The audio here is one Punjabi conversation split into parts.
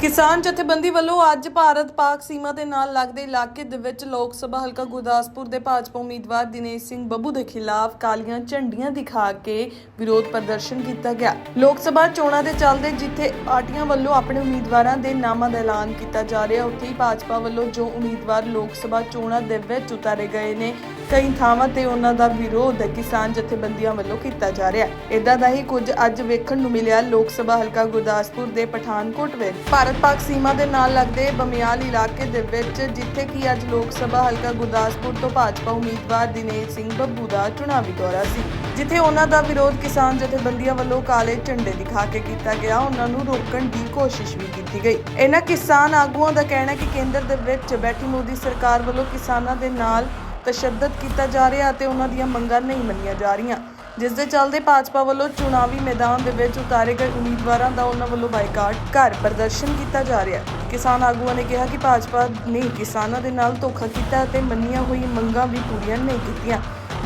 ਕਿਸਾਨ ਜਥੇਬੰਦੀ ਵੱਲੋਂ ਅੱਜ ਭਾਰਤ ਪਾਕ ਸੀਮਾ ਦੇ ਨਾਲ ਲੱਗਦੇ ਇਲਾਕੇ ਦੇ ਵਿੱਚ ਲੋਕ ਸਭਾ ਹਲਕਾ ਗੁਰਦਾਸਪੁਰ ਦੇ ਭਾਜਪਾ ਉਮੀਦਵਾਰ ਦਿਨੇਸ਼ ਸਿੰਘ ਬੱਬੂ ਦੇ ਖਿਲਾਫ ਕਾਲੀਆਂ ਝੰਡੀਆਂ ਦਿਖਾ ਕੇ ਵਿਰੋਧ ਪ੍ਰਦਰਸ਼ਨ ਕੀਤਾ ਗਿਆ। ਲੋਕ ਸਭਾ ਚੋਣਾਂ ਦੇ ਚੱਲਦੇ ਜਿੱਥੇ ਪਾਰਟੀਆਂ ਵੱਲੋਂ ਆਪਣੇ ਉਮੀਦਵਾਰਾਂ ਦੇ ਨਾਮਾਂ ਦਾ ਐਲਾਨ ਕੀਤਾ ਜਾ ਰਿਹਾ, ਉੱਥੇ ਹੀ ਭਾਜਪਾ ਵੱਲੋਂ ਜੋ ਉਮੀਦਵਾਰ ਲੋਕ ਸਭਾ ਚੋਣਾਂ ਦੇ ਵਿੱਚ ਉਤਾਰੇ ਗਏ ਨੇ ਕਈ ਥਾਵਾਂ ਤੇ ਉਹਨਾਂ ਦਾ ਵਿਰੋਧ ਕਿਸਾਨ ਜਥੇਬੰਦੀਆਂ ਵੱਲੋਂ ਕੀਤਾ ਜਾ ਰਿਹਾ ਹੈ। ਇਦਾਂ ਦਾ ਹੀ ਕੁਝ ਅੱਜ ਵੇਖਣ ਨੂੰ ਮਿਲਿਆ। ਲੋਕ ਸਭਾ ਹਲਕਾ ਗੁਰਦਾਸਪੁਰ ਦੇ ਪਠਾਨਕੋਟ ਵਿੱਚ ਭਾਰਤ ਪਾਕ ਸੀਮਾ ਦੇ ਨਾਲ ਲੱਗਦੇ ਬਮਿਆਲ ਇਲਾਕੇ ਦੇ ਵਿੱਚ, ਜਿੱਥੇ ਕਿ ਅੱਜ ਲੋਕ ਸਭਾ ਹਲਕਾ ਗੁਰਦਾਸਪੁਰ ਤੋਂ ਭਾਜਪਾ ਉਮੀਦਵਾਰ ਦਿਨੇਸ਼ ਸਿੰਘ ਬੱਬੂ ਦਾ ਚੁਣਾਵੀ ਦੌਰਾ ਸੀ, ਜਿੱਥੇ ਉਹਨਾਂ ਦਾ ਵਿਰੋਧ ਕਿਸਾਨ ਜਥੇਬੰਦੀਆਂ ਵੱਲੋਂ ਕਾਲੇ ਝੰਡੇ ਦਿਖਾ ਕੇ ਕੀਤਾ ਗਿਆ। ਉਹਨਾਂ ਨੂੰ ਰੋਕਣ ਦੀ ਕੋਸ਼ਿਸ਼ ਵੀ ਕੀਤੀ ਗਈ। ਇਹਨਾਂ ਕਿਸਾਨ ਆਗੂਆਂ ਦਾ ਕਹਿਣਾ ਹੈ ਕਿ ਕੇਂਦਰ ਦੇ ਵਿੱਚ ਬੈਠੀ ਮੋਦੀ ਸਰਕਾਰ ਵੱਲੋਂ ਕਿਸਾਨਾਂ ਦੇ ਨਾਲ ਤਸ਼ੱਦਦ ਕੀਤਾ ਜਾ ਰਿਹਾ ਅਤੇ ਉਹਨਾਂ ਦੀਆਂ ਮੰਗਾਂ ਨਹੀਂ ਮੰਨੀਆਂ ਜਾ ਰਹੀਆਂ। ਜਿਸ ਦੇ ਚੱਲਦੇ ਭਾਜਪਾ ਵੱਲੋਂ ਚੁਣਾਵੀ ਮੈਦਾਨ ਦੇ ਵਿੱਚ ਉਤਾਰੇ ਗਏ ਉਮੀਦਵਾਰਾਂ ਦਾ ਉਹਨਾਂ ਵੱਲੋਂ ਬਾਈਕਾਟ ਘਰ ਪ੍ਰਦਰਸ਼ਨ ਕੀਤਾ ਜਾ ਰਿਹਾ। ਕਿਸਾਨ ਆਗੂਆਂ ਨੇ ਕਿਹਾ ਕਿ ਭਾਜਪਾ ਨੇ ਕਿਸਾਨਾਂ ਦੇ ਨਾਲ ਧੋਖਾ ਕੀਤਾ ਅਤੇ ਮੰਨੀਆਂ ਹੋਈ ਮੰਗਾਂ ਵੀ ਪੂਰੀਆਂ ਨਹੀਂ ਕੀਤੀਆਂ।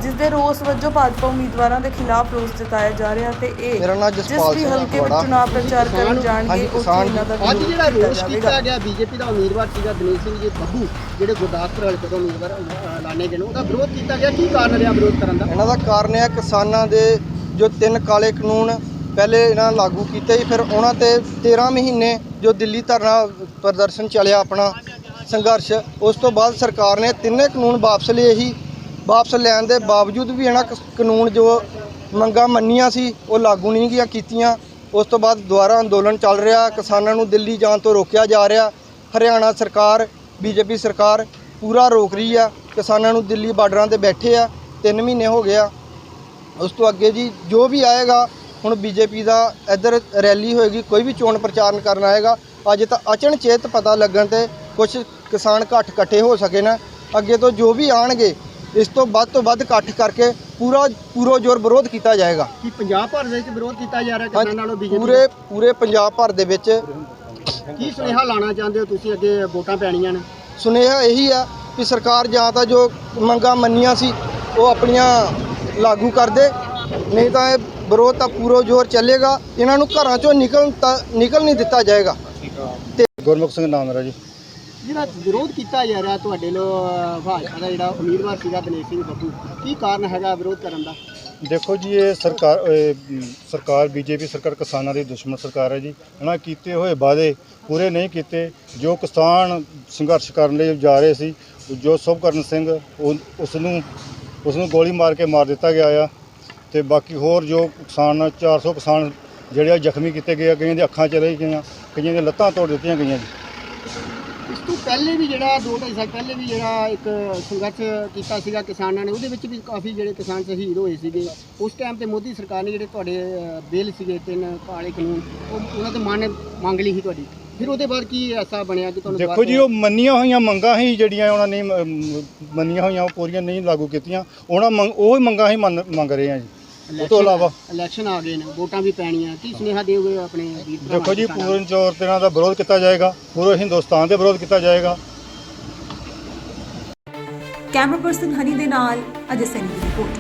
ਜਿਸ ਦੇ ਰੋਸ ਵਜੋਂ ਭਾਜਪਾ ਉਮੀਦਵਾਰਾਂ ਦੇ ਖਿਲਾਫ ਰੋਸ ਜਤਾਇਆ ਜਾ ਰਿਹਾ ਤੇ ਇਹ ਮੇਰਾ ਨਾਮ ਜਿਸ ਜਸਪਾਲ ਵੀ ਸਿੰਘ ਹਲਕੇ ਵਿੱਚ। ਚੁਣਾਵ ਪ੍ਰਚਾਰ ਕਰਨ ਜਾਣਗੇ ਕਿਸਾਨ ਇਹਨਾਂ ਦਾ ਅੱਜ ਵਿਰੋਧ ਜਿਹੜਾ ਕੀਤਾ ਰੋਸ ਜਾਵੇਗਾ। ਕੀਤਾ ਗਿਆ ਬੀਜੇਪੀ ਦਾ ਉਮੀਦਵਾਰ ਸੀਗਾ ਦਿਨੇਸ਼ ਸਿੰਘ ਜੀ ਬੱਬੂ ਜਿਹੜੇ ਗੁਰਦਾਸਪੁਰ ਹਲਕੇ ਤੋਂ ਉਮੀਦਵਾਰ ਐਲਾਨੇ ਗਏ ਨੇ ਉਹਦਾ ਵਿਰੋਧ ਕੀਤਾ ਗਿਆ। ਕੀ ਕਾਰਨ ਰਿਹਾ ਵਿਰੋਧ ਕਰਨ ਦਾ? ਇਹਨਾਂ ਦਾ ਕਾਰਨ ਹੈ ਕਿਸਾਨਾਂ ਦੇ ਜੋ ਤਿੰਨ ਕਾਲੇ ਕਾਨੂੰਨ ਪਹਿਲੇ ਇਹਨਾਂ ਲਾਗੂ ਕੀਤੇ ਸੀ ਫਿਰ ਉਹਨਾਂ ਤੇ 13 ਮਹੀਨੇ ਜੋ ਦਿੱਲੀ ਧਰਨਾ ਪ੍ਰਦਰਸ਼ਨ ਚੱਲਿਆ ਆਪਣਾ ਸੰਘਰਸ਼ ਉਸ ਤੋਂ ਬਾਅਦ ਸਰਕਾਰ ਨੇ ਤਿੰਨੇ ਕਾਨੂੰਨ ਵਾਪਸ ਲਏ ਸੀ। ਵਾਪਸ ਲੈਣ ਦੇ ਬਾਵਜੂਦ ਵੀ ਇਹਨਾਂ ਕ- ਕਾਨੂੰਨ ਜੋ ਮੰਗਾਂ ਮੰਨੀਆਂ ਸੀ, ਉਹ ਲਾਗੂ ਨਹੀਂ ਗਿਆ ਕੀਤੀਆਂ। ਉਸ ਤੋਂ ਬਾਅਦ ਦੁਬਾਰਾ ਅੰਦੋਲਨ ਚੱਲ ਰਿਹਾ, ਕਿਸਾਨਾਂ ਨੂੰ ਦਿੱਲੀ ਜਾਣ ਤੋਂ ਰੋਕਿਆ ਜਾ ਰਿਹਾ। ਹਰਿਆਣਾ ਸਰਕਾਰ, ਬੀਜੇਪੀ ਸਰਕਾਰ ਪੂਰਾ ਰੋਕ ਰਹੀ ਆ। ਕਿਸਾਨਾਂ ਨੂੰ ਦਿੱਲੀ ਬਾਰਡਰਾਂ ਤੇ ਬੈਠੇ ਆ 3 ਮਹੀਨੇ ਹੋ ਗਏ ਆ। ਉਸ ਤੋਂ ਅੱਗੇ ਜੀ, ਜੋ ਵੀ ਆਏਗਾ, ਹੁਣ ਬੀਜੇਪੀ ਦਾ ਇੱਧਰ ਰੈਲੀ ਹੋਏਗੀ, ਕੋਈ ਵੀ ਚੋਣ ਪ੍ਰਚਾਰਨ ਕਰਨ ਆਏਗਾ, ਅੱਜ ਤਾਂ ਅਚਨਚੇਤ ਪਤਾ ਲੱਗਣ ਤੇ ਕੁਝ ਕਿਸਾਨ ਘੱਟ ਇਕੱਠੇ ਹੋ ਸਕੇ ਨਾ। ਅੱਗੇ ਤੋਂ ਜੋ ਵੀ ਆਣਗੇ ਇਸ ਤੋਂ ਵੱਧ ਤੋਂ ਵੱਧ ਇਕੱਠ ਕਰਕੇ ਪੂਰਾ ਪੂਰੋ ਜ਼ੋਰ ਵਿਰੋਧ ਕੀਤਾ ਜਾਏਗਾ। ਕੀ ਪੰਜਾਬ ਭਰ ਦੇ ਵਿੱਚ ਵਿਰੋਧ ਕੀਤਾ ਜਾ ਰਿਹਾ ਕਿਸਾਨਾਂ ਨਾਲੋਂ ਬੀਜੇਪੀ ਪੂਰੇ ਪੂਰੇ ਪੰਜਾਬ ਭਰ ਦੇ ਵਿੱਚ ਕੀ ਸੁਨੇਹਾ ਲਾਣਾ ਚਾਹੁੰਦੇ ਹੋ ਤੁਸੀਂ ਅੱਗੇ ਵੋਟਾਂ ਪੈਣੀਆਂ ਨੇ? ਸੁਨੇਹਾ ਇਹੀ ਆ ਕਿ ਸਰਕਾਰ ਜਾਂ ਤਾਂ ਜੋ ਮੰਗਾਂ ਮੰਨੀਆਂ ਸੀ ਉਹ ਆਪਣੀਆਂ ਲਾਗੂ ਕਰ ਦੇ ਨਹੀਂ ਤਾਂ ਇਹ ਵਿਰੋਧ ਤਾਂ ਪੂਰੋ ਜ਼ੋਰ ਚੱਲੇਗਾ। ਇਹਨਾਂ ਨੂੰ ਘਰਾਂ ਚੋਂ ਨਿਕਲ ਤਾਂ ਨਿਕਲ ਨਹੀਂ ਦਿੱਤਾ ਜਾਏਗਾ। ਗੁਰਮੁਖ ਸਿੰਘ ਨਾਮ ਮੇਰਾ ਜੀ। ਜਿਹੜਾ ਵਿਰੋਧ ਕੀਤਾ ਜਾ ਰਿਹਾ ਤੁਹਾਡੇ ਲੋ ਭਾਜਪਾ ਦਾ ਜਿਹੜਾ ਉਮੀਦਵਾਰ ਸੀਗਾ ਦਿਨੇਸ਼ ਸਿੰਘ ਬੱਬੂ ਕੀ ਕਾਰਨ ਹੈਗਾ ਵਿਰੋਧ ਕਰਨ ਦਾ? ਦੇਖੋ ਜੀ ਇਹ ਸਰਕਾਰ ਇਹ, ਮ, ਸਰਕਾਰ ਬੀਜੇਪੀ ਸਰਕਾਰ ਕਿਸਾਨਾਂ ਦੀ ਦੁਸ਼ਮਣ ਸਰਕਾਰ ਹੈ ਜੀ। ਉਹਨਾਂ ਕੀਤੇ ਹੋਏ ਵਾਅਦੇ ਪੂਰੇ ਨਹੀਂ ਕੀਤੇ। ਜੋ ਕਿਸਾਨ ਸੰਘਰਸ਼ ਕਰਨ ਲਈ ਜਾ ਰਹੇ ਸੀ ਜੋ ਸੁਭਕਰਨ ਸਿੰਘ ਉਹ- ਉਸ ਨੂੰ ਉਸ ਨੂੰ ਗੋਲੀ ਮਾਰ ਕੇ ਮਾਰ ਦਿੱਤਾ ਗਿਆ ਆ। ਤੇ ਬਾਕੀ ਹੋਰ ਜੋ ਕਿਸਾਨ 400 ਕਿਸਾਨ ਜਿਹੜੇ ਆ ਜ਼ਖਮੀ ਕੀਤੇ ਗਏ ਆ ਕਈਆਂ ਦੀਆਂ ਅੱਖਾਂ ਚਲੇ ਗਈਆਂ ਕਈਆਂ ਦੀਆਂ ਲੱਤਾਂ ਤੋੜ ਦਿੱਤੀਆਂ ਗਈਆਂ ਜੀ। ਪਹਿਲੇ ਵੀ ਜਿਹੜਾ ਦੋ ਢਾਈ ਸਾਲ ਪਹਿਲੇ ਵੀ ਜਿਹੜਾ ਇੱਕ ਸੰਘਰਸ਼ ਕੀਤਾ ਸੀਗਾ ਕਿਸਾਨਾਂ ਨੇ ਉਹਦੇ ਵਿੱਚ ਵੀ ਕਾਫੀ ਜਿਹੜੇ ਕਿਸਾਨ ਸ਼ਹੀਦ ਹੋਏ ਸੀਗੇ। ਉਸ ਟਾਈਮ ਤੇ ਮੋਦੀ ਸਰਕਾਰ ਨੇ ਜਿਹੜੇ ਤੁਹਾਡੇ ਬਿੱਲ ਸੀਗੇ ਤਿੰਨ ਕਾਲੇ ਕਾਨੂੰਨ ਉਹ ਉਹਨਾਂ ਤੇ ਮੰਨ ਮੰਗ ਲਈ ਸੀ ਤੁਹਾਡੀ। ਫਿਰ ਉਹਦੇ ਬਾਅਦ ਕੀ ਐਸਾ ਬਣਿਆ ਕਿ ਤੁਹਾਨੂੰ ਦੇਖੋ ਜੀ ਉਹ ਮੰਨੀਆਂ ਹੋਈਆਂ ਮੰਗਾਂ ਹੀ ਜਿਹੜੀਆਂ ਉਹਨਾਂ ਨੇ ਮੰਨੀਆਂ ਹੋਈਆਂ ਉਹ ਪੂਰੀਆਂ ਨਹੀਂ ਲਾਗੂ ਕੀਤੀਆਂ। ਉਹਨਾਂ ਉਹ ਹੀ ਮੰਗਾਂ ਹੀ ਮੰਗ ਰਹੇ ਆ ਜੀ। ਉਹ ਤੋਂ ਇਲਾਵਾ ਇਲੈਕਸ਼ਨ ਆ ਗਏ ਨੇ ਵੋਟਾਂ ਵੀ ਪੈਣੀਆਂ। ਕੀ ਸੁਨੇਹਾ ਦਿਓਗੇ ਆਪਣੇ ਵੀਰ ਭਰਾਵਾਂ ਦੇਖੋ ਜੀ ਨੂੰ ਸਾਡਾ? ਪੂਰਨ ਚੌਰ ਤੇ ਇਹਨਾਂ ਦਾ ਵਿਰੋਧ ਕੀਤਾ ਜਾਏਗਾ ਪੂਰੇ ਹਿੰਦੁਸਤਾਨ ਦੇ ਵਿਰੋਧ ਕੀਤਾ ਜਾਏਗਾ। ਕੈਮਰਾ ਪਰਸਨ ਹਨੀ ਦੇ ਨਾਲ ਅਜੇ ਸੈਨੀ ਦੀ ਰਿਪੋਰਟ।